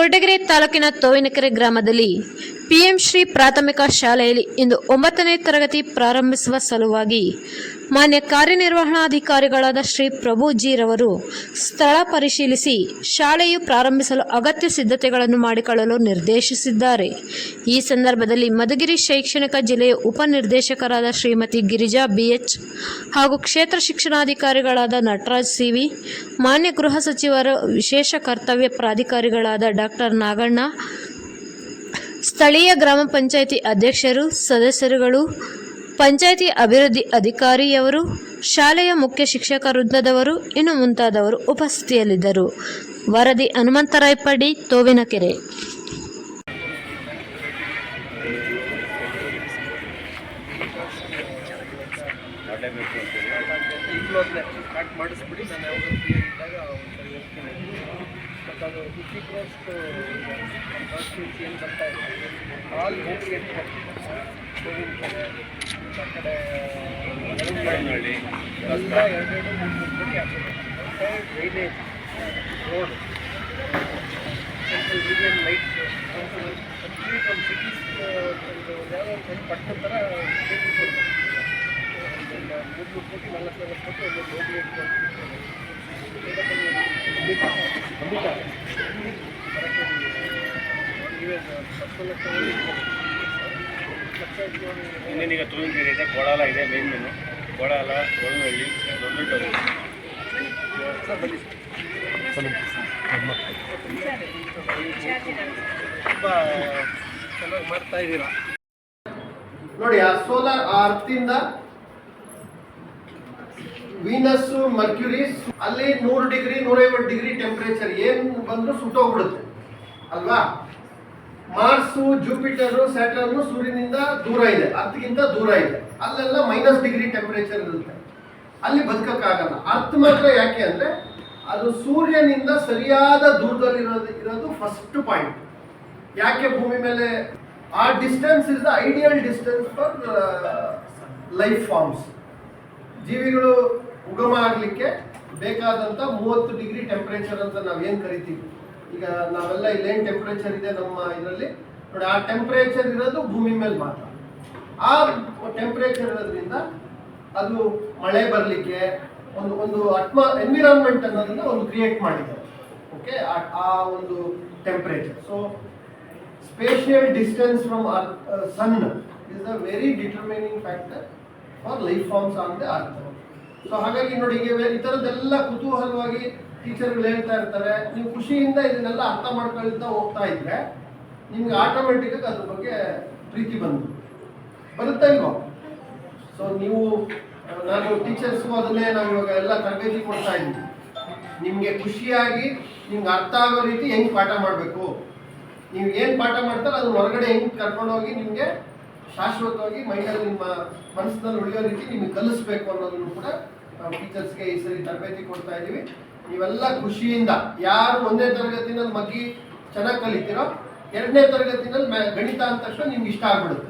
ಕೊರಟಗೆರೆ ತಾಲೂಕಿನ ತೋವಿನಕೆರೆ ಗ್ರಾಮದಲ್ಲಿ ಪಿಎಂ ಶ್ರೀ ಪ್ರಾಥಮಿಕ ಶಾಲೆಯಲ್ಲಿ ಇಂದು ಒಂಬತ್ತನೇ ತರಗತಿ ಪ್ರಾರಂಭಿಸುವ ಸಲುವಾಗಿ ಮಾನ್ಯ ಕಾರ್ಯನಿರ್ವಹಣಾಧಿಕಾರಿಗಳಾದ ಶ್ರೀ ಪ್ರಭು ಜೀರವರು ಸ್ಥಳ ಪರಿಶೀಲಿಸಿ ಶಾಲೆಯು ಪ್ರಾರಂಭಿಸಲು ಅಗತ್ಯ ಸಿದ್ಧತೆಗಳನ್ನು ಮಾಡಿಕೊಳ್ಳಲು ನಿರ್ದೇಶಿಸಿದ್ದಾರೆ. ಈ ಸಂದರ್ಭದಲ್ಲಿ ಮಧುಗಿರಿ ಶೈಕ್ಷಣಿಕ ಜಿಲ್ಲೆಯ ಉಪನಿರ್ದೇಶಕರಾದ ಶ್ರೀಮತಿ ಗಿರಿಜಾ ಬಿಎಚ್ ಹಾಗೂ ಕ್ಷೇತ್ರ ಶಿಕ್ಷಣಾಧಿಕಾರಿಗಳಾದ ನಟರಾಜ್ ಸಿವಿ, ಮಾನ್ಯ ಗೃಹ ಸಚಿವರ ವಿಶೇಷ ಕರ್ತವ್ಯ ಪ್ರಾಧಿಕಾರಿಗಳಾದ ಡಾಕ್ಟರ್ ನಾಗಣ್ಣ ಸ್ಥಳೀಯ ಗ್ರಾಮ ಪಂಚಾಯಿತಿ ಅಧ್ಯಕ್ಷರು, ಸದಸ್ಯರುಗಳು, ಪಂಚಾಯಿತಿ ಅಭಿವೃದ್ಧಿ ಅಧಿಕಾರಿಯವರು, ಶಾಲೆಯ ಮುಖ್ಯ ಶಿಕ್ಷಕ ವೃಂದದವರು, ಇನ್ನು ಮುಂತಾದವರು ಉಪಸ್ಥಿತಿಯಲ್ಲಿದ್ದರು. ವರದಿ ಹನುಮಂತರಾಯ್ ಪಡಿ, ತೋವಿನಕೆರೆ ಈಗಲೇ ಸ್ಟಾರ್ಟ್ ಮಾಡಿಸ್ಬಿಡಿ ನಾನು ಯಾವಾಗ ಫ್ರೀ ಇದ್ದಾಗ ಒಂದ್ಸರಿ ಹೋಗ್ತೀನಿ ಮತ್ತು ಅದು ಫಿಫ್ಟಿ ಕ್ರೋಸ್ಟು ಕಾನ್ಸ್ಟಿಟ್ಯೂನ್ಸಿ ಏನು ಬರ್ತಾ ಇದೆ ಆಲ್ ಹೋಮ್ ಗೇಟ್ ಆ ಕಡೆ ಎರಡೆರಡು ಮೂರು ಕೋಟಿ ಆಗ್ತದೆ drainage road central region lights complete ಒಂದು ಸಿಟೀಸ್ ಒಂದು ಯಾವುದೋ ಒಂದು ಪಟ್ಟಣ ಥರ ಮೂರು ಕೋಟಿ ನಾಲ್ಕು ನಾಲ್ಕು ಕೋಟಿ ಒಂದು ರೋಡ್ ನೋಡಿ ಇನ್ನೇನೀಗ ತೂವಿನಕೆರೆ ಇದೆ ಕೋಡಾಲ ಇದೆ ಮೇನ್ ಮೇನು ಕೋಡಾಲ ದೊಡ್ಡ ಬನ್ನಿ ತುಂಬ ಚೆನ್ನಾಗಿ ಮಾಡ್ತಾ ಇದ್ದೀರಾ? ನೋಡಿ ಆ ಸೋಲಾರ್ ಅರ್ತಿಂದ ವೀನಸ್ ಮರ್ಕ್ಯುರಿ ಅಲ್ಲಿ ನೂರು ಡಿಗ್ರಿ ನೂರೈವತ್ತು ಡಿಗ್ರಿ ಟೆಂಪರೇಚರ್ ಏನು ಬಂದ್ರು ಸುಟ್ಟೋಗ್ಬಿಡುತ್ತೆ. ಅಲ್ವಾ? ಮಾರ್ಸು, ಜೂಪಿಟರು, ಸ್ಯಾಟರ್ನು ಸೂರ್ಯನಿಂದ ದೂರ ಇದೆ. ಅರ್ಥಗಿಂತ ದೂರ ಇದೆ. ಅಲ್ಲೆಲ್ಲ ಮೈನಸ್ ಡಿಗ್ರಿ ಟೆಂಪರೇಚರ್ ಇರುತ್ತೆ. ಅಲ್ಲಿ ಬದುಕಕ್ಕಾಗಲ್ಲ. ಅರ್ಥ ಮಾತ್ರ ಯಾಕೆ ಅಂದ್ರೆ, ಅದು ಸೂರ್ಯನಿಂದ ಸರಿಯಾದ ದೂರದಲ್ಲಿರೋದು ಇರೋದು ಫಸ್ಟ್ ಪಾಯಿಂಟ್ ಯಾಕೆ ಭೂಮಿ ಮೇಲೆ? ಆ distance is the ideal distance for life forms ಜೀವಿಗಳು ಉಗಮ ಆಗಲಿಕ್ಕೆ ಬೇಕಾದಂಥ ಮೂವತ್ತು ಡಿಗ್ರಿ ಟೆಂಪರೇಚರ್ ಅಂತ ನಾವೇನು ಕರಿತೀವಿ? ಈಗ ನಾವೆಲ್ಲ ಇಲ್ಲೇನು ಟೆಂಪರೇಚರ್ ಇದೆ ನಮ್ಮ ಇದರಲ್ಲಿ? ನೋಡಿ, ಆ ಟೆಂಪರೇಚರ್ ಇರೋದು ಭೂಮಿ ಮೇಲೆ ಮಾತ್ರ. ಆ ಟೆಂಪರೇಚರ್ ಇರೋದ್ರಿಂದ ಅದು ಮಳೆ ಬರಲಿಕ್ಕೆ ಒಂದು ಒಂದು ಅಟ್ಮಾ ಎನ್ವಿರಾನ್ಮೆಂಟ್ ಅನ್ನೋದನ್ನ ಒಂದು ಕ್ರಿಯೇಟ್ ಮಾಡಿದ್ದಾರೆ ಓಕೆ ಆ ಒಂದು temperature so spatial distance from sun is a very determining factor for life forms on the earth so ಹಾಗಾಗಿ ನೋಡಿ ಈ ಥರದ್ದೆಲ್ಲ ಕುತೂಹಲವಾಗಿ ಟೀಚರ್ಗಳು ಹೇಳ್ತಾ ಇರ್ತಾರೆ, ನೀವು ಖುಷಿಯಿಂದ ಇದನ್ನೆಲ್ಲ ಅರ್ಥ ಮಾಡ್ಕೊಳ್ತಾ ಹೋಗ್ತಾ ಇದ್ರೆ ನಿಮ್ಗೆ ಆಟೋಮೆಟಿಕ್ ಆಗಿ ಅದ್ರ ಬಗ್ಗೆ ಪ್ರೀತಿ ಬಂದು. ಬರುತ್ತಾ ಇಲ್ವಾ? ಸೊ ನೀವು ನಾನು ಟೀಚರ್ಸ್ ಅದನ್ನೇ ನಾವು ಇವಾಗ ಎಲ್ಲ ತರಬೇತಿ ಕೊಡ್ತಾ ಇದ್ದೀವಿ ನಿಮಗೆ ಖುಷಿಯಾಗಿ ನಿಮ್ಗೆ ಅರ್ಥ ಆಗೋ ರೀತಿ ಹೆಂಗೆ ಪಾಠ ಮಾಡಬೇಕು? ನೀವು ಏನು ಪಾಠ ಮಾಡ್ತಾರೆ ಅದನ್ನ ಹೊರಗಡೆ ಹೆಂಗೆ ಕರ್ಕೊಂಡೋಗಿ ನಿಮಗೆ ಶಾಶ್ವತವಾಗಿ ಮೈಂಡಲ್ಲಿ ನಿಮ್ಮ ಮನಸ್ಸಿನಲ್ಲಿ ಉಳಿಯೋ ರೀತಿ ನಿಮಗೆ ಕಲಿಸ್ಬೇಕು ಅನ್ನೋದನ್ನು ಕೂಡ ನಾವು ಟೀಚರ್ಸ್ಗೆ ಈ ಸರಿ ತರಬೇತಿ ಕೊಡ್ತಾ ಇದ್ದೀವಿ. ನೀವೆಲ್ಲ ಖುಷಿಯಿಂದ ಯಾರು ಒಂದನೇ ತರಗತಿನಲ್ಲಿ ಮಗ್ಗಿ ಚೆನ್ನಾಗಿ ಕಲಿತೀರೋ ಎರಡನೇ ತರಗತಿನಲ್ಲಿ ಗಣಿತ ಅಂದ ತಕ್ಷಣ ನಿಮ್ಗೆ ಇಷ್ಟ ಆಗ್ಬಿಡುತ್ತೆ.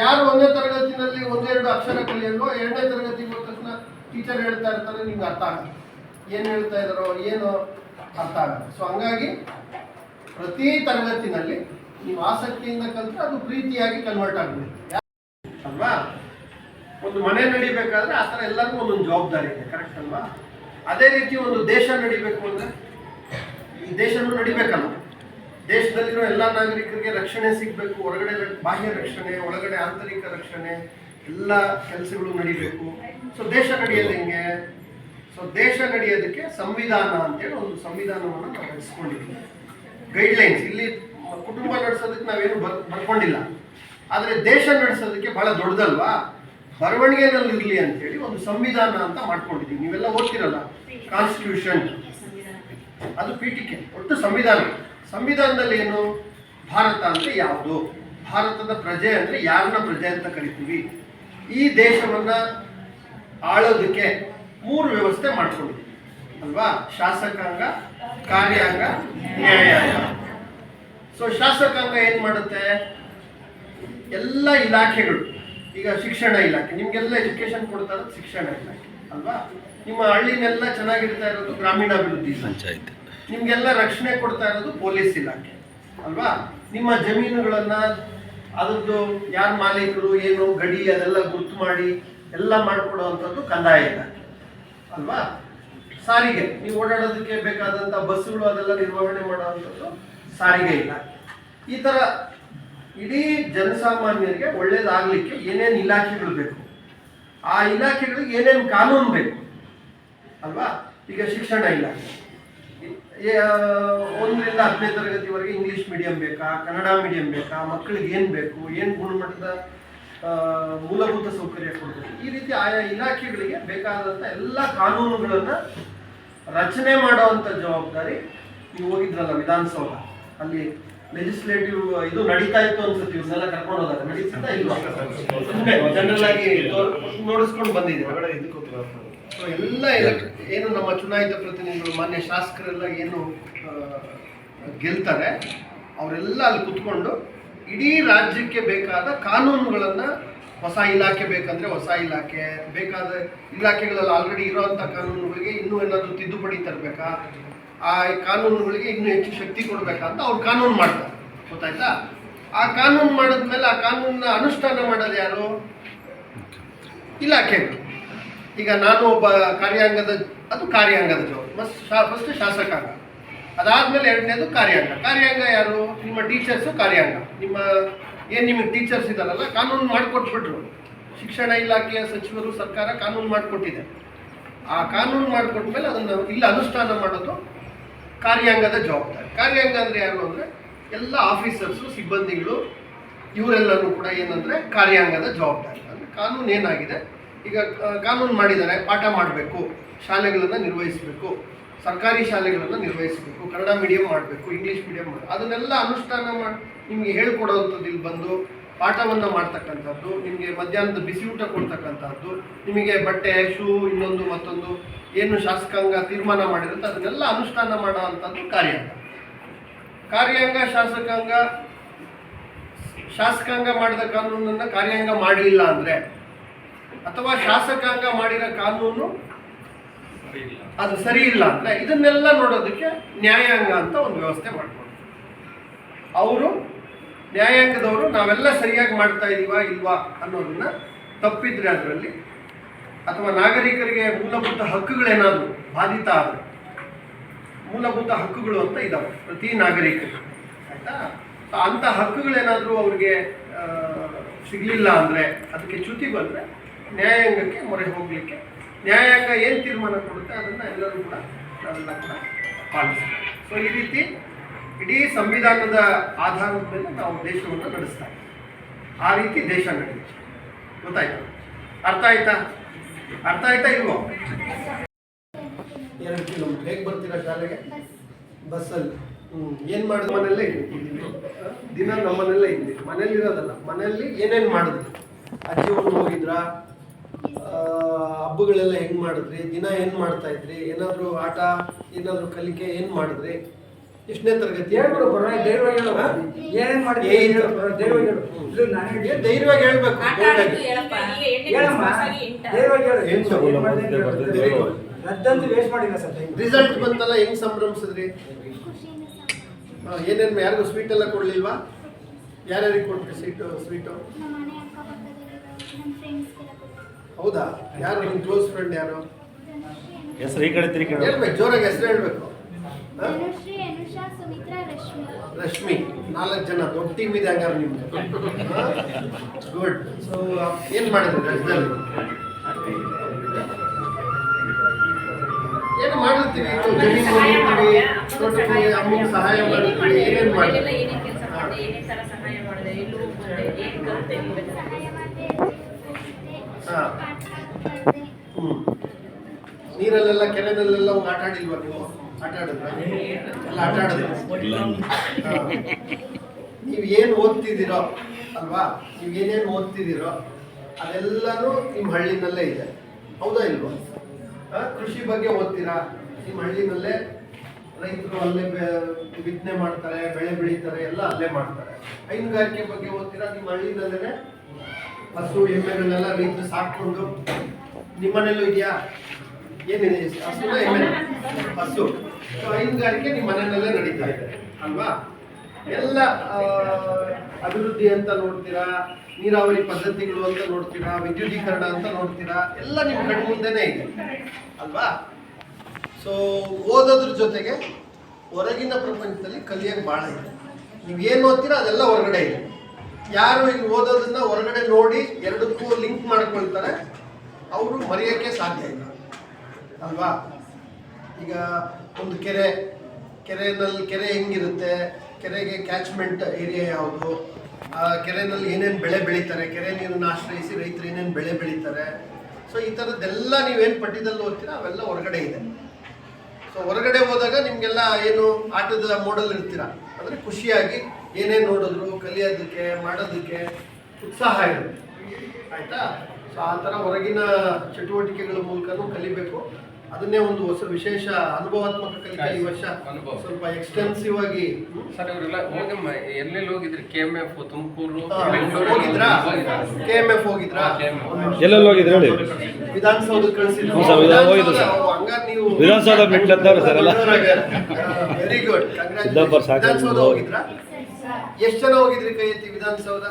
ಯಾರು ಒಂದನೇ ತರಗತಿನಲ್ಲಿ ಒಂದೆರಡು ಅಕ್ಷರ ಕಲಿಯಲ್ವೋ ಎರಡನೇ ತರಗತಿ ಹೋದ ತಕ್ಷಣ ಟೀಚರ್ ಹೇಳ್ತಾ ಇರ್ತಾರೆ, ನಿಮ್ಗೆ ಅರ್ಥ ಆಗುತ್ತೆ. ಏನು ಹೇಳ್ತಾ ಇದ್ದಾರೋ, ಏನು ಅರ್ಥ ಆಗುತ್ತೆ. ಸೊ ಹಂಗಾಗಿ ಪ್ರತಿ ತರಗತಿನಲ್ಲಿ ನೀವು ಆಸಕ್ತಿಯಿಂದ ಕಲಿತ್ರೆ ಅದು ಪ್ರೀತಿಯಾಗಿ ಕನ್ವರ್ಟ್ ಆಗ್ಬಿಡುತ್ತೆ. ಅಲ್ವಾ? ಒಂದು ಮನೆ ನಡಿಬೇಕಾದ್ರೆ ಆ ಥರ ಎಲ್ಲರಿಗೂ ಒಂದೊಂದು ಜವಾಬ್ದಾರಿ ಇದೆ ಕರೆಕ್ಟ್ ಅಲ್ವಾ? ಅದೇ ರೀತಿ ಒಂದು ದೇಶ ನಡಿಬೇಕು ಅಂದ್ರೆ, ಈ ದೇಶನೂ ನಡಿಬೇಕಲ್ಲ. ದೇಶದಲ್ಲಿರೋ ಎಲ್ಲ ನಾಗರಿಕರಿಗೆ ರಕ್ಷಣೆ ಸಿಗಬೇಕು, ಹೊರಗಡೆ ಬಾಹ್ಯ ರಕ್ಷಣೆ, ಒಳಗಡೆ ಆಂತರಿಕ ರಕ್ಷಣೆ, ಎಲ್ಲ ಕೆಲಸಗಳು ನಡಿಬೇಕು. ಸೊ ದೇಶ ನಡೆಯೋದು ಹೆಂಗೆ? ಸೊ ದೇಶ ನಡೆಯೋದಕ್ಕೆ ಸಂವಿಧಾನ ಅಂತೇಳಿ ಒಂದು ಸಂವಿಧಾನವನ್ನು ನಾವು ರಚಿಸ್ಕೊಂಡಿದ್ದೀವಿ ಗೈಡ್ಲೈನ್ಸ್ ಇಲ್ಲಿ ಕುಟುಂಬ ನಡೆಸೋದಕ್ಕೆ ನಾವೇನು ಬರ್, ಬರ್ಕೊಂಡಿಲ್ಲ. ಆದರೆ ದೇಶ ನಡೆಸೋದಕ್ಕೆ ಬಹಳ ದೊಡ್ಡದಲ್ವಾ? ಬರವಣಿಗೆನಲ್ಲಿ ಇರಲಿ ಅಂತೇಳಿ ಒಂದು ಸಂವಿಧಾನ ಅಂತ ಮಾಡ್ಕೊಂಡಿದ್ದೀವಿ. ನೀವೆಲ್ಲ ಓದ್ತಿರಲ್ಲ? ಕಾನ್ಸ್ಟಿಟ್ಯೂಷನ್ ಅದು ಪೀಠಿಕೆ ಒಟ್ಟು ಸಂವಿಧಾನ. ಸಂವಿಧಾನದಲ್ಲಿ ಏನು? ಭಾರತ ಅಂದರೆ ಯಾವುದು? ಭಾರತದ ಪ್ರಜೆ ಅಂದರೆ ಯಾರನ್ನ ಪ್ರಜೆ ಅಂತ ಕರಿತೀವಿ? ಈ ದೇಶವನ್ನ ಆಳೋದಕ್ಕೆ ಮೂರು ವ್ಯವಸ್ಥೆ ಮಾಡ್ಕೊಂಡಿದ್ದೀವಿ. ಅಲ್ವಾ? ಶಾಸಕಾಂಗ ಕಾರ್ಯಾಂಗ ನ್ಯಾಯಾಂಗ. ಸೊ ಶಾಸಕಾಂಗ ಏನು ಮಾಡುತ್ತೆ? ಎಲ್ಲ ಇಲಾಖೆಗಳು. ಈಗ ಶಿಕ್ಷಣ ಇಲಾಖೆ ನಿಮಗೆಲ್ಲ ಎಜುಕೇಶನ್ ಕೊಡ್ತಾ ಇರೋದು ಶಿಕ್ಷಣ ಇಲಾಖೆ ಅಲ್ವಾ? ನಿಮ್ಮ ಹಳ್ಳಿನೆಲ್ಲ ಚೆನ್ನಾಗಿರ್ತಾ ಇರೋದು ಗ್ರಾಮೀಣಾಭಿವೃದ್ಧಿ ಪಂಚಾಯತ್. ನಿಮ್ಗೆಲ್ಲ ರಕ್ಷಣೆ ಕೊಡ್ತಾ ಇರೋದು ಪೊಲೀಸ್ ಇಲಾಖೆ ಅಲ್ವಾ? ನಿಮ್ಮ ಜಮೀನುಗಳನ್ನ ಅದರದ್ದು ಯಾರ ಮಾಲೀಕರು ಏನು ಗಡಿ ಅದೆಲ್ಲ ಗುರುತು ಮಾಡಿ ಎಲ್ಲ ಮಾಡಿಕೊಡುವಂಥದ್ದು ಕಂದಾಯ ಇಲಾಖೆ ಅಲ್ವಾ? ಸಾರಿಗೆ ನೀವು ಓಡಾಡೋದಕ್ಕೆ ಬೇಕಾದಂಥ ಬಸ್ಸುಗಳು ಅದೆಲ್ಲ ನಿರ್ವಹಣೆ ಮಾಡುವಂಥದ್ದು ಸಾರಿಗೆ ಇಲಾಖೆ. ಈ ಥರ ಇಡೀ ಜನಸಾಮಾನ್ಯರಿಗೆ ಒಳ್ಳೇದಾಗಲಿಕ್ಕೆ ಏನೇನು ಇಲಾಖೆಗಳು ಬೇಕು? ಆ ಇಲಾಖೆಗಳಿಗೆ ಏನೇನು ಕಾನೂನು ಬೇಕು? ಅಲ್ವಾ? ಈಗ ಶಿಕ್ಷಣ ಇಲಾಖೆ. ಒಂದರಿಂದ ಹತ್ತನೇ ತರಗತಿವರೆಗೆ ಇಂಗ್ಲೀಷ್ ಮೀಡಿಯಂ ಬೇಕಾ? ಕನ್ನಡ ಮೀಡಿಯಂ ಬೇಕಾ? ಮಕ್ಕಳಿಗೆ ಏನು ಬೇಕು? ಏನು ಗುಣಮಟ್ಟದ ಮೂಲಭೂತ ಸೌಕರ್ಯ ಕೊಡಬೇಕು? ಈ ರೀತಿ ಆಯಾ ಇಲಾಖೆಗಳಿಗೆ ಬೇಕಾದಂಥ ಎಲ್ಲ ಕಾನೂನುಗಳನ್ನು ರಚನೆ ಮಾಡುವಂಥ ಜವಾಬ್ದಾರಿ ನೀವು ಹೋಗಿದ್ರಲ್ಲ ವಿಧಾನಸೌಧ. ಅಲ್ಲಿ ಲೆಜಿಸ್ಲೇಟಿವ್ ಇದು ನಡೀತಾ ಇತ್ತು ಅನ್ಸುತ್ತೆ ಇವ್ರನ್ನೆಲ್ಲ ಕರ್ಕೊಂಡು ಹೋದಾಗ. ನಡೀತಾ ಇಲ್ವಾ? ಜನರಲ್ ಆಗಿ ನೋಡಿಸ್ಕೊಂಡು ಬಂದಿದ್ದೀವಿ ಸೊ ಎಲ್ಲ ಏನು ನಮ್ಮ ಚುನಾಯಿತ ಪ್ರತಿನಿಧಿಗಳು ಮಾನ್ಯ ಶಾಸಕರೆಲ್ಲ ಏನು ಗೆಲ್ತಾರೆ ಅವರೆಲ್ಲ ಅಲ್ಲಿ ಕುತ್ಕೊಂಡು ಇಡೀ ರಾಜ್ಯಕ್ಕೆ ಬೇಕಾದ ಕಾನೂನುಗಳನ್ನು ಹೊಸ ಇಲಾಖೆ ಬೇಕಂದ್ರೆ ಹೊಸ ಇಲಾಖೆ ಬೇಕಾದ ಇಲಾಖೆಗಳಲ್ಲಿ ಆಲ್ರೆಡಿ ಇರೋವಂಥ ಕಾನೂನುಗಳಿಗೆ ಇನ್ನೂ ಏನಾದರೂ ತಿದ್ದುಪಡಿ ತರಬೇಕಾ? ಆ ಕಾನೂನುಗಳಿಗೆ ಇನ್ನೂ ಹೆಚ್ಚು ಶಕ್ತಿ ಕೊಡಬೇಕಾ ಅಂತ ಅವ್ರು ಕಾನೂನು ಮಾಡ್ತಾರೆ. ಗೊತ್ತಾಯ್ತಾ? ಆ ಕಾನೂನು ಮಾಡಿದ್ಮೇಲೆ ಆ ಕಾನೂನನ್ನ ಅನುಷ್ಠಾನ ಮಾಡೋದು ಯಾರು? ಇಲಾಖೆ ಈಗ ನಾನು ಒಬ್ಬ ಕಾರ್ಯಾಂಗದ, ಅದು ಕಾರ್ಯಾಂಗದ ಜವಾಬ್ ಶಾ ಫಸ್ಟ್ ಶಾಸಕಾಂಗ ಅದಾದ್ಮೇಲೆ ಎರಡನೇದು ಕಾರ್ಯಾಂಗ. ಕಾರ್ಯಾಂಗ ಯಾರು? ನಿಮ್ಮ ಟೀಚರ್ಸು ಕಾರ್ಯಾಂಗ. ನಿಮ್ಮ ಏನು ನಿಮಗೆ ಟೀಚರ್ಸ್ ಇದ್ದಾರಲ್ಲ, ಕಾನೂನು ಮಾಡಿಕೊಟ್ಬಿಟ್ರು. ಶಿಕ್ಷಣ ಇಲಾಖೆಯ ಸಚಿವರು ಸರ್ಕಾರ ಕಾನೂನು ಮಾಡಿಕೊಟ್ಟಿದೆ. ಆ ಕಾನೂನು ಮಾಡಿಕೊಟ್ಮೇಲೆ ಅದನ್ನು ಇಲ್ಲಿ ಅನುಷ್ಠಾನ ಮಾಡೋದು ಕಾರ್ಯಾಂಗದ ಜವಾಬ್ದಾರಿ. ಕಾರ್ಯಾಂಗ ಅಂದರೆ ಯಾರು ಅಂದರೆ ಎಲ್ಲ ಆಫೀಸರ್ಸು, ಸಿಬ್ಬಂದಿಗಳು, ಇವರೆಲ್ಲರೂ ಕೂಡ ಏನಂದರೆ ಕಾರ್ಯಾಂಗದ ಜವಾಬ್ದಾರಿ. ಅಂದರೆ ಕಾನೂನು ಏನಾಗಿದೆ? ಈಗ ಕಾನೂನು ಮಾಡಿದ್ದಾರೆ, ಪಾಠ ಮಾಡಬೇಕು, ಶಾಲೆಗಳನ್ನು ನಿರ್ವಹಿಸಬೇಕು. ಸರ್ಕಾರಿ ಶಾಲೆಗಳನ್ನು ನಿರ್ವಹಿಸಬೇಕು, ಕನ್ನಡ ಮೀಡಿಯಂ ಮಾಡಬೇಕು ಇಂಗ್ಲೀಷ್ ಮೀಡಿಯಂ ಮಾಡಿ, ಅದನ್ನೆಲ್ಲ ಅನುಷ್ಠಾನ ಮಾಡಿ, ನಿಮಗೆ ಹೇಳ್ಕೊಡೋವಂಥದ್ದು ಇಲ್ಲಿ ಬಂದು, ಪಾಠವನ್ನು ಮಾಡ್ತಕ್ಕಂಥದ್ದು, ನಿಮಗೆ ಮಧ್ಯಾಹ್ನದ ಬಿಸಿ ಊಟ ಕೊಡ್ತಕ್ಕಂಥದ್ದು, ನಿಮಗೆ ಬಟ್ಟೆ, ಶೂ, ಇನ್ನೊಂದು ಮತ್ತೊಂದು, ಏನು ಶಾಸಕಾಂಗ ತೀರ್ಮಾನ ಮಾಡಿರುತ್ತೆ ಅದನ್ನೆಲ್ಲ ಅನುಷ್ಠಾನ ಮಾಡೋ ಅಂಥದ್ದು ಕಾರ್ಯಾಂಗ. ಕಾರ್ಯಾಂಗ, ಶಾಸಕಾಂಗ ಶಾಸಕಾಂಗ ಮಾಡಿದ ಕಾನೂನನ್ನು ಕಾರ್ಯಾಂಗ ಮಾಡಲಿಲ್ಲ ಅಂದರೆ, ಅಥವಾ ಶಾಸಕಾಂಗ ಮಾಡಿರೋ ಕಾನೂನು ಅದು ಸರಿ ಇಲ್ಲ ಅಂದರೆ ಇದನ್ನೆಲ್ಲ ನೋಡೋದಕ್ಕೆ ನ್ಯಾಯಾಂಗ ಅಂತ ಒಂದು ವ್ಯವಸ್ಥೆ ಮಾಡಿಕೊಡ್ತಾರೆ. ಅವರು ನ್ಯಾಯಾಂಗದವರು ನಾವೆಲ್ಲ ಸರಿಯಾಗಿ ಮಾಡ್ತಾ ಇದೀವಾ ಇಲ್ವಾ ಅನ್ನೋದನ್ನ ತಪ್ಪಿದ್ರೆ ಅದರಲ್ಲಿ ಅಥವಾ ನಾಗರಿಕರಿಗೆ ಮೂಲಭೂತ ಹಕ್ಕುಗಳೇನಾದರೂ ಬಾಧಿತ ಆದರೆ ಮೂಲಭೂತ ಹಕ್ಕುಗಳು ಅಂತ ಇದ್ದಾವೆ ಪ್ರತಿ ನಾಗರಿಕ ಆಯಿತಾ? ಅಂಥ ಹಕ್ಕುಗಳೇನಾದರೂ ಅವ್ರಿಗೆ ಸಿಗ್ಲಿಲ್ಲ ಅಂದರೆ, ಅದಕ್ಕೆ ಚ್ಯುತಿ ಬಂದರೆ ನ್ಯಾಯಾಂಗಕ್ಕೆ ಮೊರೆ ಹೋಗಲಿಕ್ಕೆ ನ್ಯಾಯಾಂಗ ಏನು ತೀರ್ಮಾನ ಕೊಡುತ್ತೆ ಅದನ್ನು ಎಲ್ಲರೂ ಕೂಡ ನಾವೆಲ್ಲ ಕೂಡ ಪಾಲಿಸ್ತೀವಿ ಸೊ ಈ ರೀತಿ ಇಡೀ ಸಂವಿಧಾನದ ಆಧಾರದ ಮೇಲೆ ನಾವು ದೇಶವನ್ನು ನಡೆಸ್ತಾ ಇದ್ದೀವಿ. ಆ ರೀತಿ ದೇಶ ನಡೆಯುತ್ತೆ. ಗೊತ್ತಾಯ್ತು? ಅರ್ಥ ಆಯ್ತಾ? ಅರ್ಥ ಆಯ್ತಾ ಇಲ್ವೋ? ಎರಡು ಕಿಲೋಮೀಟರ್. ಹೇಗೆ ಬರ್ತೀರಾ ಶಾಲೆಗೆ? ಬಸ್ಸಲ್ಲಿ. ಹ್ಞೂ ಏನು ಮಾಡಿದ? ಮನೆಯಲ್ಲೇ ಇದ್ದೀವಿ ದಿನ ನಮ್ಮನೆಯಲ್ಲೇ ಇದ್ದೀವಿ ಮನೇಲಿ ಇರೋದಲ್ಲ ಮನೆಯಲ್ಲಿ ಏನೇನು ಮಾಡಿದ್ರಿ ಅಜ್ಜಿ ಒಂದು ಹೋಗಿದ್ರಾ? ಹಬ್ಬಗಳೆಲ್ಲ ಹೆಂಗ್ ಮಾಡಿದ್ರಿ? ದಿನ ಏನ್ ಮಾಡ್ತಾ ಇದ್ರಿ? ಏನಾದ್ರು ಆಟ ಏನಾದ್ರು ಕಲಿಕೆ ಏನ್ ಮಾಡಿದ್ರಿ? ಎಷ್ಟನೇ ತರಗತಿ? ಹೇಳ್ಬಿಡು ಬರೋಣ ಧೈರ್ಯವಾಗಿ ಹೇಳೋಣ? ಏನೇನ್ ಮಾಡಿದ್ರಿ? ಏನ್ ಹೇಳು ಬರೋಣ ಧೈರ್ಯವಾಗಿ ಹೇಳು. ಇದು ನಾನೇ ಏನ್ ಹೇಳ್ತೀನಿ. ಧೈರ್ಯವಾಗಿ ಹೇಳ್ಬೇಕು. ಹೇಳಮ್ಮ. ಧೈರ್ಯವಾಗಿ ಹೇಳು. ಏನ್ ಮಾಡಿದೆ. ರದ್ದಂತೂ ವೇಸ್ಟ್ ಮಾಡಿಲ್ಲ ಸರ್ ರಿಸಲ್ಟ್ ಬಂತಲ್ಲ ಹೆಂಗ್ ಸಂಭ್ರಮಿಸಿದ್ರಿ? ಏನೇನ್ ಯಾರಿಗೂ ಸ್ವೀಟ್ ಎಲ್ಲ ಕೊಡ್ಲಿಲ್ವಾ? ಯಾರ್ಯಾರಿಗೆ ಕೊಟ್ರಿ ಸ್ವೀಟು ಸ್ವೀಟು ಹೌದಾ? ಯಾರು ನಿಮ್ಮ ಕ್ಲೋಸ್ ಫ್ರೆಂಡ್ ಯಾರು? ಹೆಸರು ಈ ಕಡೆ ತಿರುಗಿ. ಹೇಳ್ಬೇಕು ಜೋರಾಗಿ ಹೆಸರು ಹೇಳ್ಬೇಕು? ಧನುಶ್ರೀ ಅನುಷಾ ಸುಮಿತ್ರಾ ರಶ್ಮಿ. ರಶ್ಮಿ ನಾಲ್ಕು ಜನ ದೊಡ್ಡ ಟೀಮ್ ಇದೆ ಹಂಗಾರೆ ನಿಮ್ದು? ಗುಡ್ ಸೊ ಏನು ಮಾಡಿದ್ರಿ ರಜದಲ್ಲಿ ಏನು ಮಾಡಿರ್ತೀವಿ ಜಮೀನು ಸಹಾಯ ಮಾಡಿರ್ತೀವಿ ಏನೇನು ಏನೇನ್ ಮಾಡಿದ್ರಿ ಏನೇನ್ ಕೆಲಸ ಮಾಡಿದೆ ಏನೇ ತರ ಸಹಾಯ ಮಾಡಿದೆ ಎಲ್ಲೂ ಏನ್ ಕಲಿತೆ ನೀವೆಲ್ಲ? ಸಹಾಯ ಮಾಡಿದೆ ಹಾ. ಪಾಠ ಮಾಡಿದೆ ಹ್ಮ್ ನೀರಲ್ಲೆಲ್ಲ ಕೆರೆನಲ್ಲೆಲ್ಲ ಹೋಗಿ ಆಟ ಆಡಿಲ್ವಾ ನೀವು? ಆಟ ಆಡಿದ್ರೆ? ಎಲ್ಲ ಆಟ ಆಡಿದ್ರೆ. ನೀವು ಏನು ಓದ್ತಿದ್ದೀರೋ ಅಲ್ವಾ? ನೀವು ಏನೇನು ಓದ್ತಿದ್ದೀರೋ ಅದೆಲ್ಲನೂ ನಿಮ್ಮ ಹಳ್ಳಿನಲ್ಲೇ ಇದೆ. ಹೌದಾ ಇಲ್ವಾ? ಕೃಷಿ ಬಗ್ಗೆ ಓದ್ತೀರಾ? ನಿಮ್ಮ ಹಳ್ಳಿನಲ್ಲೇ ರೈತರು ಅಲ್ಲೇ ಬಿತ್ತನೆ ಮಾಡ್ತಾರೆ ಬೆಳೆ ಬೆಳೀತಾರೆ ಎಲ್ಲ ಅಲ್ಲೇ ಮಾಡ್ತಾರೆ. ಹೈನುಗಾರಿಕೆ ಬಗ್ಗೆ ಓದ್ತೀರಾ? ನಿಮ್ಮ ಹಳ್ಳಿನಲ್ಲೇ ಹಸು, ಎಮ್ಮೆಗಳನ್ನೆಲ್ಲ ರೈತರು ಸಾಕೊಂಡು ನಿಮ್ಮನೇಲೂ ಇದೆಯಾ? ಏನಿದೆ? ಹಸು ಎಮ್ಮೆ ಹಸು. ಸೊ, ಹೈನುಗಾರಿಕೆ ನಿಮ್ಮ ಮನೆಯಲ್ಲೇ ನಡೀತಾ ಇದೆ, ಅಲ್ವಾ? ಎಲ್ಲ ಅಭಿವೃದ್ಧಿ ಅಂತ ನೋಡ್ತೀರಾ, ನೀರಾವರಿ ಪದ್ಧತಿಗಳು ಅಂತ ನೋಡ್ತೀರಾ, ವಿದ್ಯುದೀಕರಣ ಅಂತ ನೋಡ್ತೀರಾ, ಎಲ್ಲ ನಿಮ್ಮ ಕಣ್ಣು ಮುಂದೆನೇ ಇದೆ, ಅಲ್ವಾ? ಸೊ, ಓದೋದ್ರ ಜೊತೆಗೆ ಹೊರಗಿನ ಪ್ರಪಂಚದಲ್ಲಿ ಕಲಿಯೋಕೆ ಭಾಳ ಇದೆ. ನೀವು ಏನು ಓದ್ತೀರಾ, ಅದೆಲ್ಲ ಹೊರಗಡೆ ಇದೆ. ಯಾರು ಇಲ್ಲಿ ಓದೋದನ್ನ ಹೊರಗಡೆ ನೋಡಿ ಎರಡಕ್ಕೂ ಲಿಂಕ್ ಮಾಡ್ಕೊಳ್ತಾರೆ. ಅವರು ಮರೆಯೋಕ್ಕೆ ಸಾಧ್ಯ ಇಲ್ಲ. ಅಲ್ವಾ? ಈಗ ಒಂದು ಕೆರೆ, ಕೆರೆನಲ್ಲಿ ಕೆರೆ ಹೆಂಗಿರುತ್ತೆ? ಕೆರೆಗೆ ಕ್ಯಾಚ್ಮೆಂಟ್ ಏರಿಯಾ ಯಾವುದು? ಆ ಕೆರೆನಲ್ಲಿ ಏನೇನು ಬೆಳೆ ಬೆಳೀತಾರೆ? ಕೆರೆ ನೀರನ್ನು ಆಶ್ರಯಿಸಿ ರೈತರು ಏನೇನು ಬೆಳೆ ಬೆಳೀತಾರೆ? ಸೊ ಈ ಥರದ್ದೆಲ್ಲ ನೀವೇನು ಪಠ್ಯದಲ್ಲಿ ಓದ್ತೀರಾ? ಅವೆಲ್ಲ ಹೊರಗಡೆ ಇದೆ. ಸೊ ಹೊರಗಡೆ ಹೋದಾಗ ನಿಮಗೆಲ್ಲ ಏನು ಆಟದ ಮೋಡಲ್ ಇರ್ತೀರಾ? ಅಂದರೆ ಖುಷಿಯಾಗಿ ಏನೇನು ನೋಡಿದ್ರು ಕಲಿಯೋದಕ್ಕೆ ಮಾಡೋದಕ್ಕೆ ಉತ್ಸಾಹ ಇರುತ್ತೆ. ಆಯಿತಾ? ಸೊ ಆ ಥರ ಹೊರಗಿನ ಚಟುವಟಿಕೆಗಳ ಮೂಲಕನೂ ಕಲಿಬೇಕು. ಅದನ್ನೇ ಒಂದು ಹೊಸ ವಿಶೇಷ ಅನುಭವಾತ್ಮಕ ಕಲಿಕೆ ಈ ವರ್ಷ ಅನುಭವ. ಸ್ವಲ್ಪ ಎಕ್ಸ್ಟೆನ್ಸಿವ್ ಆಗಿ ಸರ್ ಇವರೆಲ್ಲ ಹೋಗಮ್ಮ ಎಲ್ಲೆಲ್ಲಿ ಹೋಗಿದ್ರಿ? ಕೆ ಎಂ ಎಫ್ ತುಮಕೂರು ಹೋಗಿದ್ರಾ? ಕೆ ಎಂ ಎಫ್ ಹೋಗಿದ್ರಾ? ಎಲ್ಲೆಲ್ಲಿ ಹೋಗಿದ್ರಿ ಹೇಳಿ? ಕಳಿಸಿದ್ರು. ಹಂಗಾರೆ ನೀವು ವಿಧಾನಸೌಧ ಸರ್ ಎಲ್ಲ. Very good. ವಿಧಾನಸೌಧ ಹೋಗಿದ್ರಾ? ಎಷ್ಟು ಜನ ಹೋಗಿದ್ರಿ ಕೈ ಎತ್ತಿ Vidhana Soudha?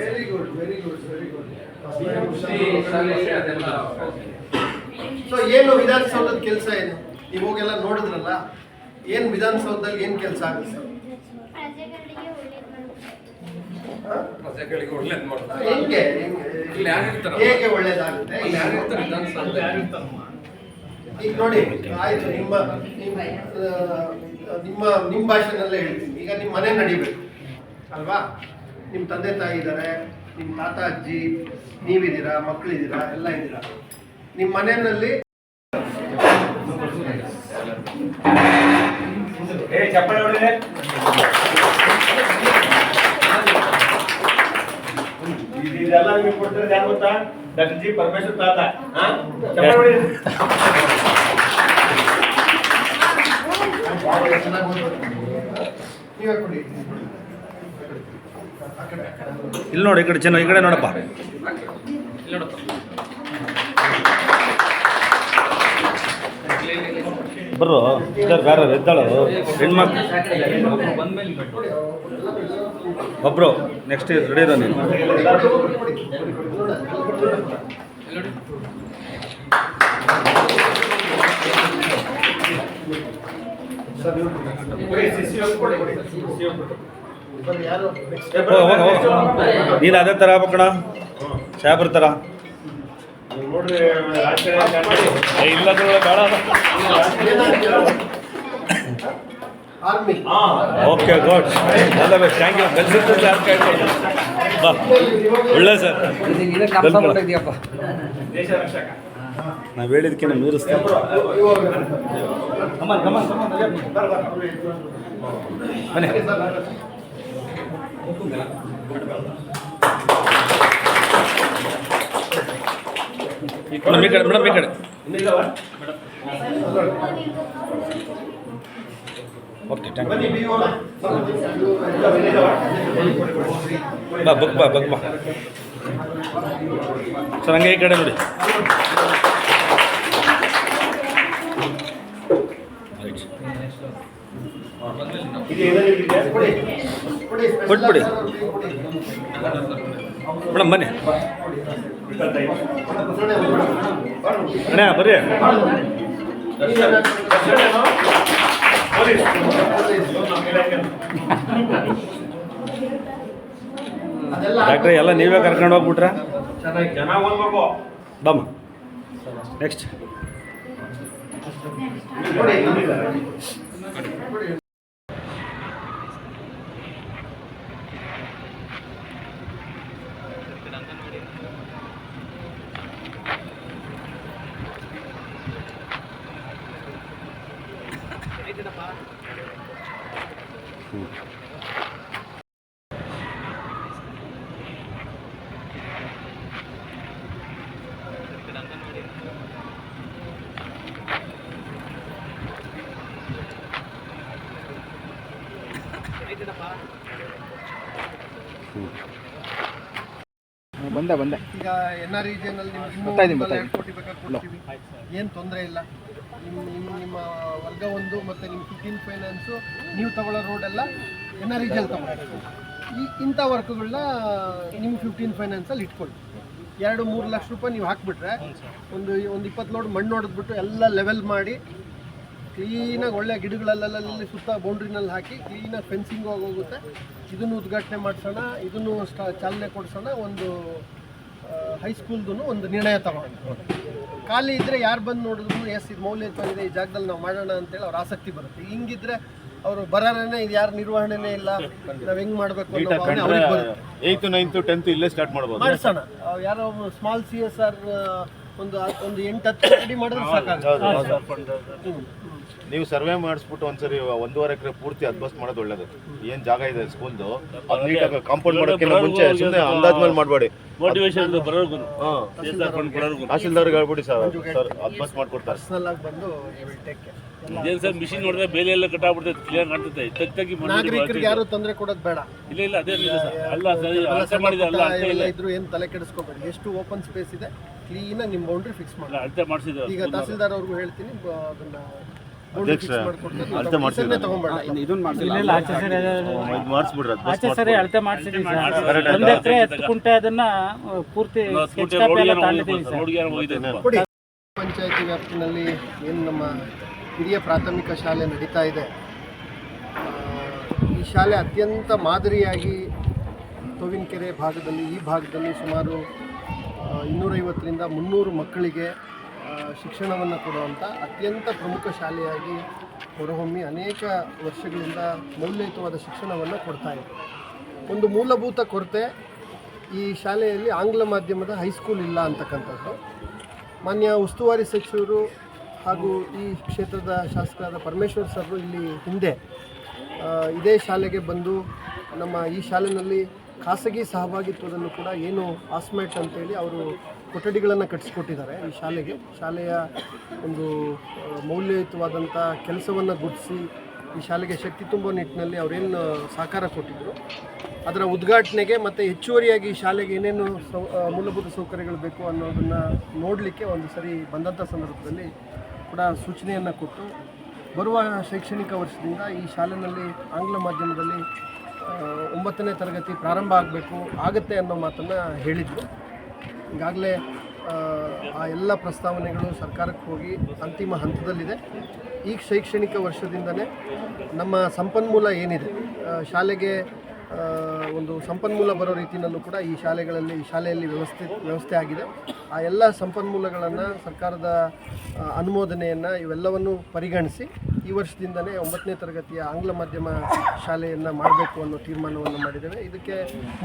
Very good very good very good so ಏನು ವಿಧಾನಸೌಧದ ಕೆಲಸ ಏನು? ನೀವು ಹೋಗೆಲ್ಲ ನೋಡಿದ್ರಲ್ಲ ಏನು ವಿಧಾನಸೌಧದಲ್ಲಿ ಏನು ಕೆಲಸ ಆಗುತ್ತೆ ಸರ್? ಪ್ರಜೆಗಳಿಗೆ ಒಳ್ಳೇದು ಮಾಡ್ತಾರೆ? ಇಲ್ಲಿ? ಹೇಗೆ ಒಳ್ಳೇದಾಗುತ್ತೆ ಇಲ್ಲಿ ಯಾರು ಇರ್ತಾರೆ ವಿಧಾನಸೌಧದಲ್ಲಿ? ಈಗ ನೋಡಿ, ಆಯ್ತು, ನಿಮ್ಮ ನಿಮ್ಮ ನಿಮ್ಮ ಭಾಷೆನಲ್ಲೇ ಹೇಳ್ತೀನಿ. ಈಗ ನಿಮ್ಮ ಮನೆ ನಡಿಬೇಕು. ಅಲ್ವಾ? ನಿಮ್ಮ ತಂದೆ ತಾಯಿ ಇದ್ದಾರೆ ನಿಮ್ಮ ತಾತ, ಅಜ್ಜಿ, ನೀವಿದ್ದೀರಾ, ಮಕ್ಕಳಿದ್ದೀರಾ, ಎಲ್ಲ ಇದ್ದೀರಾ. ನಿಮ್ಮ ಮನೆಯಲ್ಲಿ ಇದೆಲ್ಲ ನಿಮಗೆ ಕೊಡ್ತಾರೆ ಯಾರು ಗೊತ್ತಾ? ಡಾಕ್ಟರ್ ಜಿ ಪರಮೇಶ್ವರ್ ತಾತ. ಇಲ್ಲಿ ನೋಡಿ, ಈ ಕಡೆ ಚೆನ್ನ, ಈ ಕಡೆ ನೋಡಪ್ಪ. ಬರ್ರು, ಇದ್ದಾರೆ ಬೇರೆ ಎದ್ದಾಳು ಹೆಣ್ಮಕ್ಳು. ಒಬ್ರು ನೆಕ್ಸ್ಟ್ ರೆಡಿ ಇರೋ ನೀನು ಇಲ್ಲಿ ನೋಡಿ. ಬನ್ನಿ, ಯಾರು ಹೋಗ ಹೋಗ ಹೋಗ ನೀನು ಅದೇ ಥರ ಆಗ್ಬೇಕಣ ಸಾಬ್ರ ಥರ ಇಲ್ಲ. Okay good best thank you ಕಲಿಸಿದ್ದು sir ಕೇಳ್ಕೊಂಡು ಬಾ. ಒಳ್ಳೆ ಸರ್ ದೇಶ ರಕ್ಷಕ. ನಾವು ಹೇಳಿದಕ್ಕಿಂತ ಮೀರಿಸ್ತೇವೆ. ಮೇಡಮ್ ಈ ಕಡೆ ಮೇಡಮ್ ಈ ಕಡೆ? Okay thank you. ಬಾ ಬಗ್ ಬಾ ಬಗ್ ಬಾ. ಸರ್ ಹಂಗೆ ಈ ಕಡೆ ನೋಡಿ. ಕೊಟ್ಬಿಡಿ. ಮೇಡಮ್ ಬನ್ನಿ. ಅಣ್ಣ ಅಣ್ಣ ಬರ್ರಿ ದರ್ಶನೇನೋ? ಪೊಲೀಸ್. ನಮ್ಮ ಇಲಾಖೆ. ಅದೆಲ್ಲ ಡಾಕ್ಟ್ರೆ ಎಲ್ಲ ನೀವೇ ಕರ್ಕೊಂಡು ಹೋಗ್ಬಿಟ್ರಾ? ಚೆನ್ನಾಗಿ. ಜನ ಓದ್ಬೇಕು ಬಮ್ಮ. ನೆಕ್ಸ್ಟ್ ಬಂದೆ ಬಂದೆ. ಈಗ ಎನ್ ಆರ್ ಇನ್ನೂ ಬರ್ತಾ ಕೋಟಿ ಬೇಕಾದ್ರೆ ಕೊಡ್ತೀವಿ. ಏನು ತೊಂದರೆ ಇಲ್ಲ. ನಿಮ್ಮ ನಿಮ್ಮ ನಿಮ್ಮ ವರ್ಗ ಒಂದು ಮತ್ತು ನಿಮ್ಮ ಫಿಫ್ಟೀನ್ ಫೈನಾನ್ಸು ನೀವು ತಗೊಳ್ಳೋ ರೋಡೆಲ್ಲ ಎನ್ ಆರ್ ಇಜಲ್ ತಗೊಳ್ಳಿ. ಈ ಇಂಥ ವರ್ಕ್ಗಳನ್ನ ನಿಮ್ಮ ಫಿಫ್ಟೀನ್ ಫೈನಾನ್ಸಲ್ಲಿ ಇಟ್ಕೊಳ್ಳಿ. ಎರಡು ಮೂರು ಲಕ್ಷ ರೂಪಾಯಿ ನೀವು ಹಾಕ್ಬಿಟ್ರೆ ಒಂದು ಒಂದು ಇಪ್ಪತ್ತು ಲೋಡ್ ಮಣ್ಣು ಹೊಡೆದ್ಬಿಟ್ಟು ಎಲ್ಲ ಲೆವೆಲ್ ಮಾಡಿ ಕ್ಲೀನಾಗಿ ಒಳ್ಳೆ ಗಿಡಗಳಲ್ಲೆಲ್ಲ ಸುತ್ತ ಬೌಂಡ್ರಿನಲ್ಲಿ ಹಾಕಿ ಕ್ಲೀನಾಗಿ ಫೆನ್ಸಿಂಗ್ ಹೋಗುತ್ತೆ. ಇದನ್ನು ಉದ್ಘಾಟನೆ ಮಾಡಿಸೋಣ ಇದನ್ನು ಸ್ಟಾ ಚಾಲನೆ ಕೊಡಿಸೋಣ ಒಂದು ಹೈಸ್ಕೂಲ್ದು ಒಂದು ನಿರ್ಣಯ ತಗೊಂಡು ಖಾಲಿ ಇದ್ದರೆ ಯಾರು ಬಂದು ನೋಡಿದ್ರು ಎಸ್ ಇದು ಮೌಲ್ಯಯುತವಾಗಿದೆ ಈ ಜಾಗದಲ್ಲಿ ನಾವು ಮಾಡೋಣ ಅಂತೇಳಿ ಅವ್ರ ಆಸಕ್ತಿ ಬರುತ್ತೆ. ಹಿಂಗಿದ್ರೆ ಅವರು ಬರೋನೇ ಇದು ಯಾರು ನಿರ್ವಹಣೆನೇ ಇಲ್ಲ ನಾವು ಹೆಂಗೆ ಮಾಡಬೇಕು ಏಯ್ತು ನೈನ್ತು ಟೆಂತ್ ಇಲ್ಲೇ ಸ್ಟಾರ್ಟ್ ಮಾಡ್ಬೋದು. ಮಾಡಿಸೋಣ. ಯಾರೋ ಸ್ಮಾಲ್ ಸಿ ಎಸ್ ಆರ್ ಒಂದು ಒಂದು ಎಂಟು ಹತ್ತು ರೆಡಿ ಮಾಡಿದ್ರೆ ಸಾಕಾಗುತ್ತೆ. ನೀವು ಸರ್ವೆ ಮಾಡಿಸ್ಬಿಟ್ಟು ಒಂದ್ಸರಿ ಒಂದೂವರೆ ಎಕರೆ ಪೂರ್ತಿ ಅದ್ಬಸ್ ಮಾಡೋದು ಒಳ್ಳೇದು. ಏನ್ ಜಾಗ ಇದೆ ಸ್ಕೂಲ್ದು ಅದು ನೀಟಾಗಿ ಕಾಂಪೌಂಡ್ ಮಾಡೋಕ್ಕಿಂತ ಮುಂಚೆ ಸುಮ್ಮನೆ ಅಂದಾಜ್ ಮೇಲೆ ಮಾಡಬೇಡಿ. ಮೋಟಿವೇಶನ್ ಬರೋರ್ಗು ತಹಸೀಲ್ದಾರ್ಗೆ ಹೇಳ್ಬಿಡಿ ಸರ್ ಸರ್ ಅದ್ಬಸ್ ಮಾಡ್ಕೊಡ್ತಾರೆ. ಪರ್ಸನಲ್ ಆಗಿ ಬಂದು ವಿಲ್ ಟೇಕ್ ಕೇರ್ ಇದೇನು ಸರ್ ಮಿಷಿನ್ ನೋಡಿದ್ರೆ ಬೇಲೆ ಎಲ್ಲ ಕಟ್ಟಾಗ್ಬಿಡ್ತೈತೆ ಕ್ಲಿಯರ್ ಕಾಣ್ತೈತೆ. ತಗ್ಗಿ ತಗ್ಗಿ ನಾಗರಿಕರಿಗೆ ಯಾರು ತೊಂದರೆ ಕೊಡೋದು ಬೇಡ. ಇಲ್ಲ ಇಲ್ಲ ಅದೇ ಇಲ್ಲ ಸರ್ ಅಲ್ಲ ಸರ್ ಅಳತೆ ಮಾಡಿದೆ ಅಲ್ಲ ಅಳತೆ ಇಲ್ಲ. ಎಲ್ಲ ಇದ್ರು ಏನು ತಲೆ ಕೆಡಿಸ್ಕೋಬೇಡಿ. ಎಷ್ಟು ಓಪನ್ ಸ್ಪೇಸ್ ಇದೆ ಕ್ಲೀನಾಗಿ ನಿಮ್ಮ ಬೌಂಡ್ರಿ ಫಿಕ್ಸ್ ಮಾಡಿ ಅಳತೆ ಮಾಡಿಸಿದ್ರು ಈಗ ತಹಸೀಲ್ದಾರ್ ಅವ್ರಿಗೂ ಹೇಳ್ತೀನಿ ಬ- ಅದನ್ನ ಅಧ್ಯಕ್ಷ, ಮಾಡ್ಕೊಡ್ತಾರೆ. ಅಳತೆ ನಾವು ಮಾಡ್ಸಿದ್ದಾರೆ. ಇದನ್ನೇ ತಗೊಂಬೇಡ ಇದನ್ನ ಮಾಡ್ಸಿಲ್ಲ. ಆಚೆ ಸರಿ ಇದು ಮಾಡಿಸ್ಬಿಡ್ರಿ ಅದ್ಬಸ್ ಆಚೆ ಸರಿ ಅಳತೆ ಮಾಡ್ಸಿದೀವಿ ಸರ್. Correct ಒಂದ್ ಎಕರೆ ಹತ್ತು ಕುಂಟೆ ಅದನ್ನ ಆ, ಪೂರ್ತಿ ಸ್ಕೆಚ್ ಕಾಪಿ ಎಲ್ಲ ತಾಂಡಿದ್ದೀವಿ ಸರ್. ರೋಡ್ಗೆ ಕೊಡಿ. ಪಂಚಾಯತಿ ವ್ಯಾಪ್ತಿನಲ್ಲಿ ಏನು ನಮ್ಮ ಹಿರಿಯ ಪ್ರಾಥಮಿಕ ಶಾಲೆ ನಡೀತಾ ಇದೆ. ಆ, ಈ ಶಾಲೆ ಅತ್ಯಂತ ಮಾದರಿಯಾಗಿ ತೋವಿನಕೆರೆ ಭಾಗದಲ್ಲಿ ಈ ಭಾಗದಲ್ಲಿ ಸುಮಾರು ಆ, ಇನ್ನೂರೈವತ್ತರಿಂದ ಮುನ್ನೂರು ಮಕ್ಕಳಿಗೆ ಶಿಕ್ಷಣವನ್ನು ಕೊಡುವಂಥ ಅತ್ಯಂತ ಪ್ರಮುಖ ಶಾಲೆಯಾಗಿ ಹೊರಹೊಮ್ಮಿ ಅನೇಕ ವರ್ಷಗಳಿಂದ ಮೌಲ್ಯಯುತವಾದ ಶಿಕ್ಷಣವನ್ನು ಕೊಡ್ತಾ ಇದೆ. ಒಂದು ಮೂಲಭೂತ ಕೊರತೆ ಈ ಶಾಲೆಯಲ್ಲಿ ಆಂಗ್ಲ ಮಾಧ್ಯಮದ ಹೈಸ್ಕೂಲ್ ಇಲ್ಲ ಅಂತಕ್ಕಂಥದ್ದು. ಮಾನ್ಯ ಉಸ್ತುವಾರಿ ಸಚಿವರು ಹಾಗೂ ಈ ಕ್ಷೇತ್ರದ ಶಾಸಕರಾದ ಪರಮೇಶ್ವರ್ ಸರ್ರು ಇಲ್ಲಿ ಹಿಂದೆ ಇದೇ ಶಾಲೆಗೆ ಬಂದು ನಮ್ಮ ಈ ಶಾಲೆಯಲ್ಲಿ ಖಾಸಗಿ ಸಹಭಾಗಿತ್ವದಲ್ಲೂ ಕೂಡ ಏನು ಆಸ್ಮೆಟ್ ಅಂತೇಳಿ ಅವರು ಕೊಠಡಿಗಳನ್ನು ಕಟ್ಟಿಸ್ಕೊಟ್ಟಿದ್ದಾರೆ ಈ ಶಾಲೆಗೆ. ಶಾಲೆಯ ಒಂದು ಮೌಲ್ಯಯುತವಾದಂಥ ಕೆಲಸವನ್ನು ಗುರುತಿಸಿ ಈ ಶಾಲೆಗೆ ಶಕ್ತಿ ತುಂಬೋ ನಿಟ್ಟಿನಲ್ಲಿ ಅವರೇನು ಸಹಕಾರ ಕೊಟ್ಟಿದ್ದರು ಅದರ ಉದ್ಘಾಟನೆಗೆ ಮತ್ತು ಹೆಚ್ಚುವರಿಯಾಗಿ ಈ ಶಾಲೆಗೆ ಏನೇನು ಸೌ ಮೂಲಭೂತ ಸೌಕರ್ಯಗಳು ಬೇಕು ಅನ್ನೋದನ್ನು ನೋಡಲಿಕ್ಕೆ ಒಂದು ಸರಿ ಬಂದಂಥ ಸಂದರ್ಭದಲ್ಲಿ ಕೂಡ ಸೂಚನೆಯನ್ನು ಕೊಟ್ಟು ಬರುವ ಶೈಕ್ಷಣಿಕ ವರ್ಷದಿಂದ ಈ ಶಾಲೆಯಲ್ಲಿ ಆಂಗ್ಲ ಮಾಧ್ಯಮದಲ್ಲಿ ಒಂಬತ್ತನೇ ತರಗತಿ ಪ್ರಾರಂಭ ಆಗಬೇಕು, ಆಗುತ್ತೆ ಅನ್ನೋ ಮಾತನ್ನು ಹೇಳಿದರು. ಈಗಾಗಲೇ ಆ, ಎಲ್ಲ ಪ್ರಸ್ತಾವನೆಗಳು ಸರ್ಕಾರಕ್ಕೆ ಹೋಗಿ ಅಂತಿಮ ಹಂತದಲ್ಲಿದೆ. ಈ ಶೈಕ್ಷಣಿಕ ವರ್ಷದಿಂದಲೇ ನಮ್ಮ ಸಂಪನ್ಮೂಲ ಏನಿದೆ? ಶಾಲೆಗೆ ಒಂದು ಸಂಪನ್ಮೂಲ ಬರೋ ರೀತಿಯಲ್ಲೂ ಕೂಡ ಈ ಶಾಲೆಗಳಲ್ಲಿ ಶಾಲೆಯಲ್ಲಿ ವ್ಯವಸ್ಥೆ ವ್ಯವಸ್ಥೆ ಆಗಿದೆ. ಆ ಎಲ್ಲ ಸಂಪನ್ಮೂಲಗಳನ್ನು ಸರ್ಕಾರದ ಅನುಮೋದನೆಯನ್ನು ಇವೆಲ್ಲವನ್ನು ಪರಿಗಣಿಸಿ ಈ ವರ್ಷದಿಂದಲೇ ಒಂಬತ್ತನೇ ತರಗತಿಯ ಆಂಗ್ಲ ಮಾಧ್ಯಮ ಶಾಲೆಯನ್ನು ಮಾಡಬೇಕು ಅನ್ನೋ ತೀರ್ಮಾನವನ್ನು ಮಾಡಿದ್ದೇವೆ. ಇದಕ್ಕೆ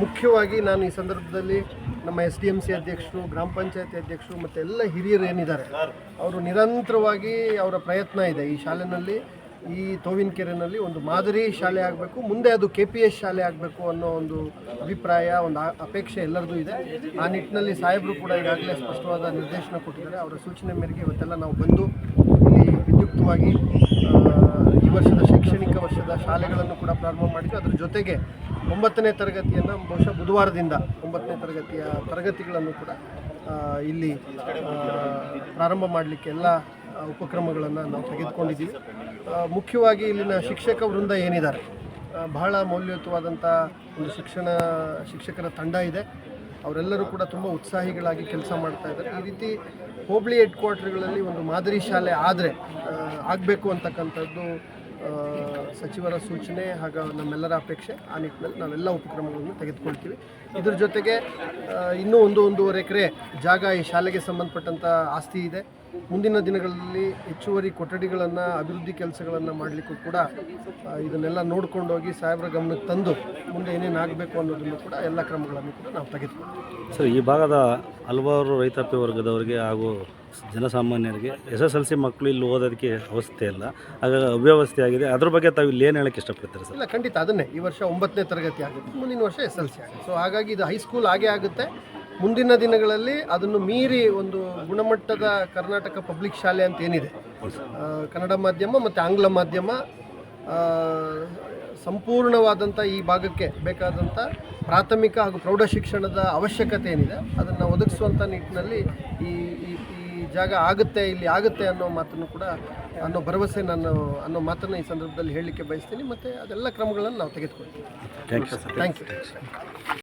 ಮುಖ್ಯವಾಗಿ ನಾನು ಈ ಸಂದರ್ಭದಲ್ಲಿ ನಮ್ಮ ಎಸ್ ಡಿ ಎಂ ಸಿ ಅಧ್ಯಕ್ಷರು, ಗ್ರಾಮ ಪಂಚಾಯತಿ ಅಧ್ಯಕ್ಷರು ಮತ್ತು ಎಲ್ಲ ಹಿರಿಯರು ಏನಿದ್ದಾರೆ, ಅವರು ನಿರಂತರವಾಗಿ ಅವರ ಪ್ರಯತ್ನ ಇದೆ. ಈ ಶಾಲೆಯಲ್ಲಿ ಈ ತೋವಿನಕೆರೆನಲ್ಲಿ ಒಂದು ಮಾದರಿ ಶಾಲೆ ಆಗಬೇಕು, ಮುಂದೆ ಅದು ಕೆ ಪಿ ಎಸ್ ಶಾಲೆ ಆಗಬೇಕು ಅನ್ನೋ ಒಂದು ಅಭಿಪ್ರಾಯ, ಒಂದು ಅಪೇಕ್ಷೆ ಎಲ್ಲರದ್ದು ಇದೆ. ಆ ನಿಟ್ಟಿನಲ್ಲಿ ಸಾಹೇಬರು ಕೂಡ ಈಗಾಗಲೇ ಸ್ಪಷ್ಟವಾದ ನಿರ್ದೇಶನ ಕೊಟ್ಟಿದ್ದಾರೆ. ಅವರ ಸೂಚನೆ ಮೇರೆಗೆ ಇವತ್ತೆಲ್ಲ ನಾವು ಬಂದು ಇಲ್ಲಿ ವಿದ್ಯುಕ್ತವಾಗಿ ಶೈಕ್ಷಣಿಕ ವರ್ಷದ ಶಾಲೆಗಳನ್ನು ಕೂಡ ಪ್ರಾರಂಭ ಮಾಡಿದ್ವಿ. ಅದರ ಜೊತೆಗೆ ಒಂಬತ್ತನೇ ತರಗತಿಯನ್ನು ಬಹುಶಃ ಬುಧವಾರದಿಂದ ಒಂಬತ್ತನೇ ತರಗತಿಯ ತರಗತಿಗಳನ್ನು ಕೂಡ ಇಲ್ಲಿ ಪ್ರಾರಂಭ ಮಾಡಲಿಕ್ಕೆ ಎಲ್ಲ ಉಪಕ್ರಮಗಳನ್ನು ನಾವು ತೆಗೆದುಕೊಂಡಿದ್ದೀವಿ. ಮುಖ್ಯವಾಗಿ ಇಲ್ಲಿನ ಶಿಕ್ಷಕ ವೃಂದ ಏನಿದ್ದಾರೆ? ಬಹಳ ಮೌಲ್ಯಯುತವಾದಂಥ ಒಂದು ಶಿಕ್ಷಣ, ಶಿಕ್ಷಕರ ತಂಡ ಇದೆ. ಅವರೆಲ್ಲರೂ ಕೂಡ ತುಂಬ ಉತ್ಸಾಹಿಗಳಾಗಿ ಕೆಲಸ ಮಾಡ್ತಾ ಇದ್ದಾರೆ. ಈ ರೀತಿ ಹೋಬಳಿ ಹೆಡ್ ಕ್ವಾರ್ಟರ್ಗಳಲ್ಲಿ ಒಂದು ಮಾದರಿ ಶಾಲೆ ಆದರೆ ಆಗಬೇಕು ಅಂತಕ್ಕಂಥದ್ದು ಸಚಿವರ ಸೂಚನೆ ಹಾಗೂ ನಮ್ಮೆಲ್ಲರ ಅಪೇಕ್ಷೆ, ಆ ನಿಟ್ಟಿನಲ್ಲಿ ನಾವೆಲ್ಲ ಉಪಕ್ರಮಗಳನ್ನು ತೆಗೆದುಕೊಳ್ತೀವಿ. ಇದ್ರ ಜೊತೆಗೆ ಇನ್ನೂ ಒಂದು ಒಂದೂವರೆ ಎಕರೆ ಜಾಗ ಈ ಶಾಲೆಗೆ ಸಂಬಂಧಪಟ್ಟಂಥ ಆಸ್ತಿ ಇದೆ. ಮುಂದಿನ ದಿನಗಳಲ್ಲಿ ಹೆಚ್ಚುವರಿ ಕೊಠಡಿಗಳನ್ನು, ಅಭಿವೃದ್ಧಿ ಕೆಲಸಗಳನ್ನು ಮಾಡಲಿಕ್ಕೂ ಕೂಡ ಇದನ್ನೆಲ್ಲ ನೋಡ್ಕೊಂಡೋಗಿ ಸಾಹೇಬರ ಗಮನಕ್ಕೆ ತಂದು ಮುಂದೆ ಏನೇನು ಆಗಬೇಕು ಅನ್ನೋದನ್ನು ಕೂಡ ಎಲ್ಲ ಕ್ರಮಗಳನ್ನು ಕೂಡ ನಾವು ತೆಗೆದುಕೊಳ್ತೀವಿ. ಸರ್, ಈ ಭಾಗದ ಹಲವಾರು ರೈತಾಪಿ ವರ್ಗದವರಿಗೆ ಹಾಗೂ ಜನಸಾಮಾನ್ಯರಿಗೆ ಎಸ್ ಎಸ್ ಎಲ್ ಸಿ ಮಕ್ಕಳು ಇಲ್ಲಿ ಓದೋದಕ್ಕೆ ಅವಸ್ಥೆ ಇಲ್ಲ. ಹಾಗಾಗಿ ಅವ್ಯವಸ್ಥೆ ಆಗಿದೆ. ಅದ್ರ ಬಗ್ಗೆ ತಾವು ಇಲ್ಲಿ ಏನು ಹೇಳಕ್ಕೆ ಇಷ್ಟಪಡ್ತಾರೆ ಸರ್? ಇಲ್ಲ, ಖಂಡಿತ ಅದನ್ನೇ. ಈ ವರ್ಷ ಒಂಬತ್ತನೇ ತರಗತಿ ಆಗುತ್ತೆ. ಮುಂದಿನ ವರ್ಷ ಎಸ್ ಎಲ್ ಸಿ ಆಗುತ್ತೆ. ಸೊ ಹಾಗಾಗಿ ಇದು ಹೈಸ್ಕೂಲ್ ಆಗೇ ಆಗುತ್ತೆ. ಮುಂದಿನ ದಿನಗಳಲ್ಲಿ ಅದನ್ನು ಮೀರಿ ಒಂದು ಗುಣಮಟ್ಟದ ಕರ್ನಾಟಕ ಪಬ್ಲಿಕ್ ಶಾಲೆ ಅಂತ ಏನಿದೆ ಕನ್ನಡ ಮಾಧ್ಯಮ ಮತ್ತು ಆಂಗ್ಲ ಮಾಧ್ಯಮ ಸಂಪೂರ್ಣವಾದಂಥ ಈ ಭಾಗಕ್ಕೆ ಬೇಕಾದಂಥ ಪ್ರಾಥಮಿಕ ಹಾಗೂ ಪ್ರೌಢ ಶಿಕ್ಷಣದ ಅವಶ್ಯಕತೆ ಏನಿದೆ, ಅದನ್ನು ಒದಗಿಸುವಂಥ ನಿಟ್ಟಿನಲ್ಲಿ ಈ ಜಾಗ ಆಗುತ್ತೆ ಇಲ್ಲಿ ಆಗುತ್ತೆ ಅನ್ನೋ ಮಾತನ್ನು ಕೂಡ ಅನ್ನೋ ಭರವಸೆ ನಾನು ಅನ್ನೋ ಮಾತನ್ನು ಈ ಸಂದರ್ಭದಲ್ಲಿ ಹೇಳಲಿಕ್ಕೆ ಬಯಸ್ತೀನಿ. ಮತ್ತು ಅದೆಲ್ಲ ಕ್ರಮಗಳನ್ನು ನಾವು ತೆಗೆದುಕೊಳ್ತೀವಿ. Thank you thank you